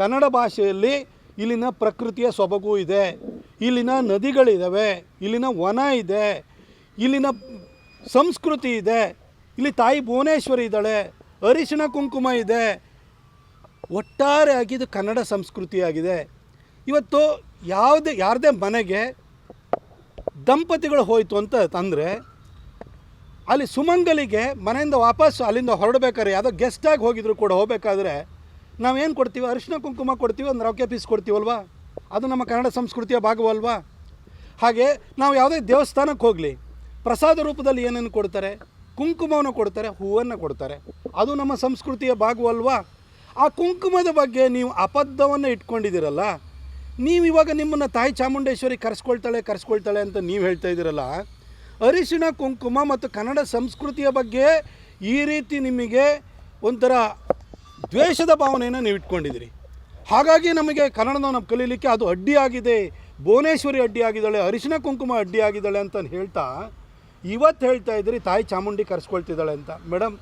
ಕನ್ನಡ ಭಾಷೆಯಲ್ಲಿ ಇಲ್ಲಿನ ಪ್ರಕೃತಿಯ ಸೊಬಗು ಇದೆ, ಇಲ್ಲಿನ ನದಿಗಳಿದ್ದಾವೆ ಇಲ್ಲಿನ ವನ ಇದೆ, ಇಲ್ಲಿನ ಸಂಸ್ಕೃತಿ ಇದೆ, ಇಲ್ಲಿ ತಾಯಿ ಭುವನೇಶ್ವರಿ ಇದ್ದಾಳೆ, ಅರಿಶಿಣ ಕುಂಕುಮ ಇದೆ. ಒಟ್ಟಾರೆಯಾಗಿ ಇದು ಕನ್ನಡ ಸಂಸ್ಕೃತಿಯಾಗಿದೆ. ಇವತ್ತು ಯಾವುದೇ, ಯಾರದೇ ಮನೆಗೆ ದಂಪತಿಗಳು ಹೋಯಿತು ಅಂತ ತಂದರೆ ಅಲ್ಲಿ ಸುಮಂಗಲಿಗೆ ಮನೆಯಿಂದ ವಾಪಸ್ ಅಲ್ಲಿಂದ ಹೊರಡಬೇಕಾದ್ರೆ, ಯಾವುದೋ ಗೆಸ್ಟಾಗಿ ಹೋಗಿದ್ರು ಕೂಡ ಹೋಗಬೇಕಾದ್ರೆ ನಾವೇನು ಕೊಡ್ತೀವಿ? ಅರಿಶಿನ ಕುಂಕುಮ ಕೊಡ್ತೀವಿ ಒಂದು ರೊಕ್ಕೆ ಪೀಸ್ ಕೊಡ್ತೀವಲ್ವಾ ಅದು ನಮ್ಮ ಕನ್ನಡ ಸಂಸ್ಕೃತಿಯ ಭಾಗವಲ್ವಾ? ಹಾಗೆ ನಾವು ಯಾವುದೇ ದೇವಸ್ಥಾನಕ್ಕೆ ಹೋಗಲಿ, ಪ್ರಸಾದ ರೂಪದಲ್ಲಿ ಏನೇನು ಕೊಡ್ತಾರೆ? ಕುಂಕುಮವನ್ನು ಕೊಡ್ತಾರೆ, ಹೂವನ್ನು ಕೊಡ್ತಾರೆ. ಅದು ನಮ್ಮ ಸಂಸ್ಕೃತಿಯ ಭಾಗವಲ್ವಾ? ಆ ಕುಂಕುಮದ ಬಗ್ಗೆ ನೀವು ಅಬದ್ಧವನ್ನು ಇಟ್ಕೊಂಡಿದ್ದೀರಲ್ಲ? ನೀವು ಇವಾಗ ನಿಮ್ಮನ್ನು ತಾಯಿ ಚಾಮುಂಡೇಶ್ವರಿ ಕರೆಸ್ಕೊಳ್ತಾಳೆ ಕರೆಸ್ಕೊಳ್ತಾಳೆ ಅಂತ ನೀವು ಹೇಳ್ತಾ ಇದ್ದೀರಲ್ಲ ಅರಿಶಿಣ ಕುಂಕುಮ ಮತ್ತು ಕನ್ನಡ ಸಂಸ್ಕೃತಿಯ ಬಗ್ಗೆ ಈ ರೀತಿ ನಿಮಗೆ ಒಂಥರ ದ್ವೇಷದ ಭಾವನೆಯನ್ನು ನೀವು ಇಟ್ಕೊಂಡಿದ್ದೀರಿ. ಹಾಗಾಗಿ ನಮಗೆ ಕನ್ನಡನ ನಾವು ಕಲೀಲಿಕ್ಕೆ ಅದು ಅಡ್ಡಿಯಾಗಿದೆ. ಭುವನೇಶ್ವರಿ ಅಡ್ಡಿಯಾಗಿದ್ದಾಳೆ, ಅರಿಶಿನ ಕುಂಕುಮ ಅಡ್ಡಿಯಾಗಿದ್ದಾಳೆ ಅಂತ ಹೇಳ್ತಾ, ಇವತ್ತು ಹೇಳ್ತಾ ಇದ್ದೀರಿ, ತಾಯಿ ಚಾಮುಂಡಿ ಕರೆಸ್ಕೊಳ್ತಿದ್ದಾಳೆ ಅಂತ. ಮೇಡಮ್